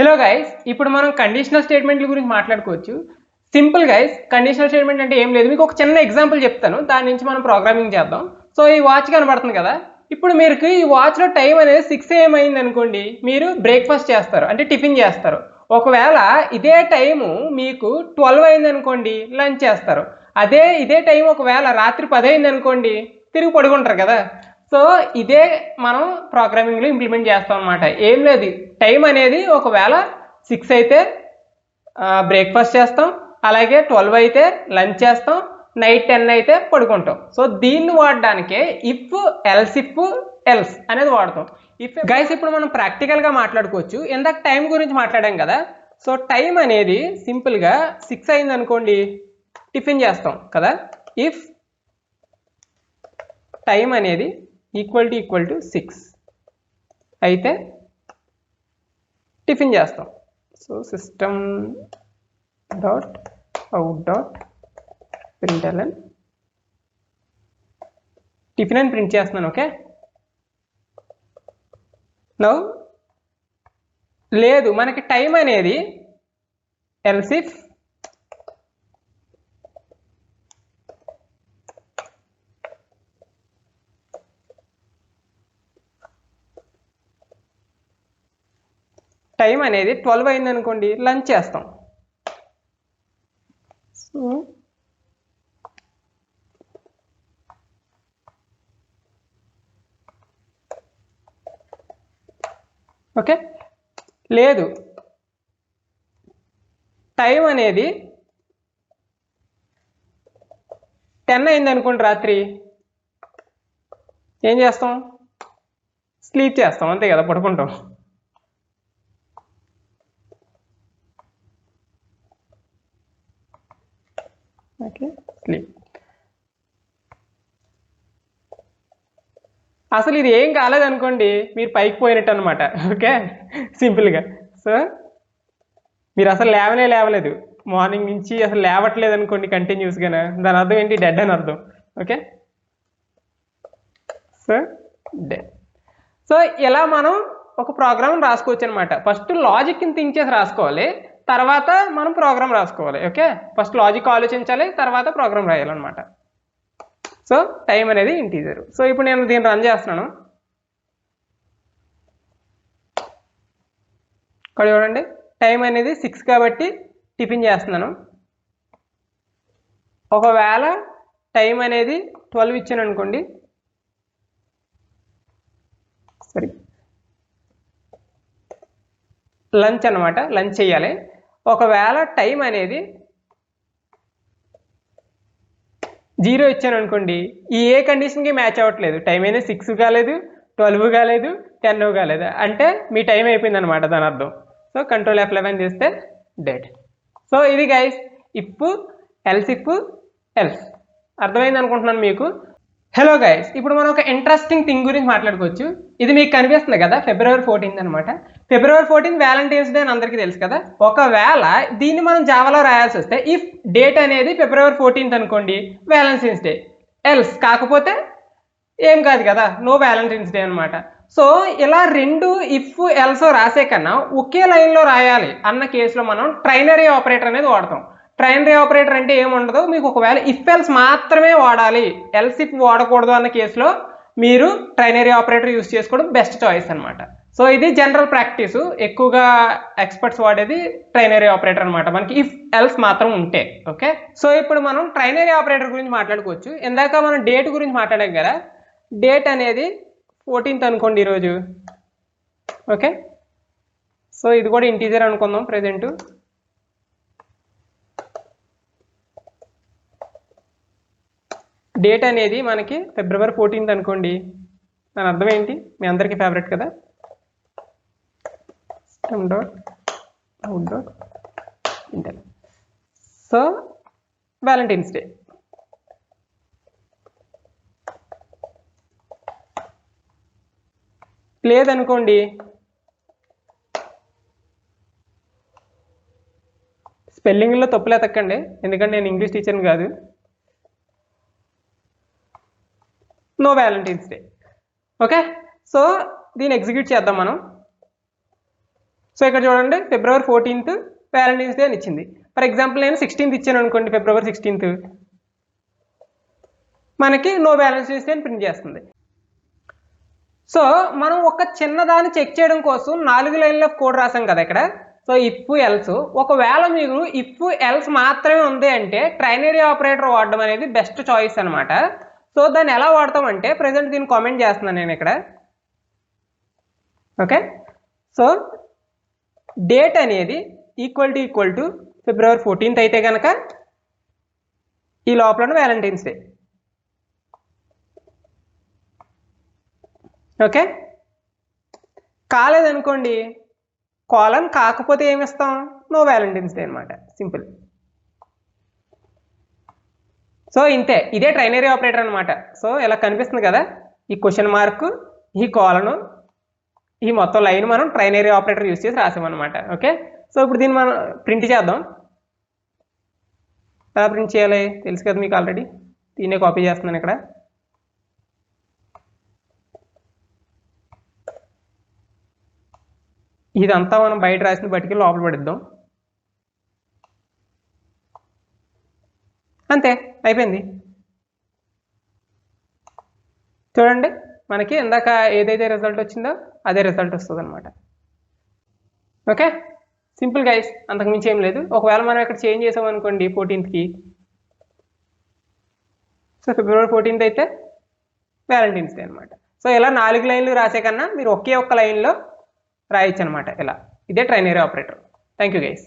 Hello guys ఇప్పుడు మనం conditional స్టేట్మెంట్ల గురించి మాట్లాడుకోవచ్చు. సింపుల్ గైస్ కండిషనల్ స్టేట్మెంట్ అంటే ఏం లేదు. మీకు ఒక చిన్న ఎగ్జాంపుల్ చెప్తాను. దాని నుంచి మనం ప్రోగ్రామింగ్ చేద్దాం. సో ఈ వాచ్ కనబడుతుంది కదా? ఇప్పుడు మీరు ఈ వాచ్లో టైం అనేది సిక్స్ ఏఎం అయింది అనుకోండి మీరు బ్రేక్ఫాస్ట్ చేస్తారు. అంటే టిఫిన్ చేస్తారు. ఒకవేళ ఇదే టైము మీకు ట్వెల్వ్ అయింది అనుకోండి లంచ్ చేస్తారు. అదే ఇదే టైం ఒకవేళ రాత్రి పది అయింది అనుకోండి తిరిగి పడుకుంటారు కదా? సో ఇదే మనం ప్రోగ్రామింగ్లో ఇంప్లిమెంట్ చేస్తాం అనమాట ఏం లేదు టైం అనేది ఒకవేళ సిక్స్ అయితే బ్రేక్ఫాస్ట్ చేస్తాం అలాగే ట్వెల్వ్ అయితే లంచ్ చేస్తాం నైట్ టెన్ అయితే పడుకుంటాం. సో దీన్ని వాడడానికే ఇఫ్ ఎల్స్ ఇఫ్ ఎల్స్ అనేది వాడతాం. ఇఫ్ గైస్ ఇప్పుడు మనం ప్రాక్టికల్గా మాట్లాడుకోవచ్చు. ఇందాక టైం గురించి మాట్లాడాం కదా. సో టైం అనేది సింపుల్గా సిక్స్ అయింది అనుకోండి టిఫిన్ చేస్తాం కదా. ఇఫ్ టైం అనేది equal to equal to six అయితే టిఫిన్ చేస్తాం. So system dot out dot print l n tiffin అని ప్రింట్ చేస్తున్నాను ఓకే నౌ లేదు మనకి టైం అనేది ఎల్సిఫ్ టైం అనేది ట్వెల్వ్ అయింది అనుకోండి లంచ్ చేస్తాం. So okay? లేదు. టైం అనేది టెన్ అయింది అనుకోండి రాత్రి ఏం చేస్తాం? స్లీప్ చేస్తాం అంతే కదా పడుకుంటాం. స్లీప్ అసలు ఇది ఏం కాలేదనుకోండి మీరు పైకి పోయినట్టు అనమాట ఓకే? సింపుల్గా. సో మీరు అసలు లేవనే లేవలేదు. మార్నింగ్ నుంచి అసలు లేవట్లేదు అనుకోండి కంటిన్యూస్గానే. దాని అర్థం ఏంటి? డెడ్ అని అర్థం. ఓకే? సో డెడ్ సో ఇలా మనం ఒక ప్రోగ్రామ్ రాసుకోవచ్చు అనమాట ఫస్ట్ లాజిక్ని థింక్ చేసి రాసుకోవాలి. తర్వాత మనం ప్రోగ్రామ్ రాసుకోవాలి ఓకే ఫస్ట్ లాజిక్ ఆలోచించాలి తర్వాత ప్రోగ్రామ్ రాయాలన్నమాట. సో టైం అనేది ఇంటీజర్ సో ఇప్పుడు నేను దీన్ని రన్ చేస్తున్నాను. ఇక్కడ చూడండి టైం అనేది సిక్స్ కాబట్టి టిఫిన్ చేస్తున్నాను. ఒకవేళ టైం అనేది ట్వెల్వ్ ఇచ్చాను అనుకోండి సరే లంచ్ అనమాట లంచ్ చేయాలి. ఒకవేళ టైం అనేది జీరో ఇచ్చాను అనుకోండి ఈ ఏ కండిషన్కి మ్యాచ్ అవ్వట్లేదు. టైం అనేది సిక్స్ కాలేదు ట్వెల్వ్ కాలేదు టెన్ కాలేదు. అంటే మీ టైం అయిపోయింది అనమాట దాని అర్థం. సో కంట్రోల్ ఎఫ్ లెవెన్ చేస్తే డెడ్ సో ఇది guys if else if else అర్థమైంది అనుకుంటున్నాను మీకు? హలో గైస్ ఇప్పుడు మనం ఒక ఇంట్రెస్టింగ్ థింగ్ గురించి మాట్లాడుకోవచ్చు. ఇది మీకు కనిపిస్తుంది కదా? ఫిబ్రవరి ఫోర్టీన్త్ అనమాట ఫిబ్రవరి ఫోర్టీన్త్ వ్యాలంటైన్స్ డే అని అందరికీ తెలుసు కదా? ఒకవేళ దీన్ని మనం జావాలో రాయాల్సి వస్తే ఇఫ్ డేట్ అనేది ఫిబ్రవరి ఫోర్టీన్త్ అనుకోండి వ్యాలంటైన్స్ డే ఎల్స్ కాకపోతే ఏం కాదు కదా? నో వ్యాలంటైన్స్ డే అనమాట సో ఇలా రెండు ఇఫ్ ఎల్స్ రాసే కన్నా ఒకే లైన్లో రాయాలి అన్న కేసులో మనం ట్రైనరీ ఆపరేటర్ అనేది వాడతాం. ట్రైనరీ ఆపరేటర్ అంటే ఏముండదు? మీకు ఒకవేళ ఇఫ్ ఎల్స్ మాత్రమే వాడాలి ఎల్స్ వాడకూడదు అన్న కేసులో మీరు ట్రైనరీ ఆపరేటర్ యూస్ చేసుకోవడం బెస్ట్ చాయిస్ అనమాట సో ఇది జనరల్ ప్రాక్టీస్ ఎక్కువగా ఎక్స్పర్ట్స్ వాడేది ట్రైనరీ ఆపరేటర్ అనమాట మనకి ఇఫ్ ఎల్స్ మాత్రం ఉంటే ఓకే? సో ఇప్పుడు మనం ట్రైనరీ ఆపరేటర్ గురించి మాట్లాడుకోవచ్చు. ఇందాక మనం డేట్ గురించి మాట్లాడాం కదా? డేట్ అనేది ఫోర్టీన్త్ అనుకోండి ఈరోజు. ఓకే? సో ఇది కూడా ఇంటీజర్ అనుకుందాం ప్రజెంటు డేట్ అనేది మనకి ఫిబ్రవరి ఫోర్టీన్త్ అనుకోండి. దాని అర్థం ఏంటి? మీ అందరికీ ఫేవరెట్ కదా? System dot out dot enter so Valentine's day లేదనుకోండి. స్పెల్లింగ్లో తప్పులు ఎతక్కండి. ఎందుకంటే నేను ఇంగ్లీష్ టీచర్ని కాదు. No Valentine's day okay so దీన్ని ఎగ్జిక్యూట్ చేద్దాం మనం. సో ఇక్కడ చూడండి ఫిబ్రవరి ఫోర్టీన్త్ వ్యాలంటైన్స్ డే అని ఇచ్చింది. ఫర్ ఎగ్జాంపుల్ నేను సిక్స్టీన్త్ ఇచ్చాను అనుకోండి ఫిబ్రవరి సిక్స్టీన్త్ మనకి నో బ్యాలెన్స్ డే అని ప్రింట్ చేస్తుంది. సో మనం ఒక చిన్నదాన్ని చెక్ చేయడం కోసం నాలుగు లైన్ల కోడ్ రాసాం కదా ఇక్కడ. సో ఇఫ్ ఎల్స్ ఒకవేళ మీరు ఇఫ్ ఎల్స్ మాత్రమే ఉంది అంటే ట్రైనరీ ఆపరేటర్ వాడడం అనేది బెస్ట్ చాయిస్ అనమాట సో దాన్ని ఎలా వాడతామంటే ప్రజెంట్ దీన్ని కామెంట్ చేస్తున్నాను నేను ఇక్కడ. ఓకే సో డేట్ అనేది equal to equal to February fourteenth అయితే కనుక ఈ లోపల వ్యాలంటైన్స్ డే ఓకే కాలేదనుకోండి కాలన్ కాకపోతే ఏమి ఇస్తాం నో వ్యాలంటైన్స్ డే అనమాట సింపుల్ సో ఇంతే ఇదే ట్రైనరీ ఆపరేటర్ అనమాట సో ఇలా కనిపిస్తుంది కదా ఈ క్వశ్చన్ మార్క్ ఈ కాలను ఈ మొత్తం లైన్ మనం ట్రైనరీ ఆపరేటర్ యూస్ చేసి రాసామన్నమాట ఓకే సో ఇప్పుడు దీన్ని మనం ప్రింట్ చేద్దాం. ఎలా ప్రింట్ చేయాలి? తెలుసు కదా మీకు ఆల్రెడీ దీన్నే కాపీ చేస్తున్నాను ఇక్కడ. ఇదంతా మనం బయట రాసిన బట్టికి లోపల పడిద్దాం అంతే అయిపోయింది. చూడండి మనకి ఇందాక ఏదైతే రిజల్ట్ వచ్చిందో అదే రిజల్ట్ వస్తుంది అనమాట ఓకే? సింపుల్ గైస్ అంతకుమించి ఏం లేదు. ఒకవేళ మనం ఇక్కడ చేంజ్ చేసాం అనుకోండి ఫోర్టీన్త్కి సో ఫిబ్రవరి ఫోర్టీన్త్ అయితే వ్యాలంటైన్స్ డే అనమాట సో ఇలా నాలుగు లైన్లు రాసే కన్నా మీరు ఒకే ఒక్క లైన్లో రాయొచ్చు అనమాట ఇలా. ఇదే ternary operator thank you guys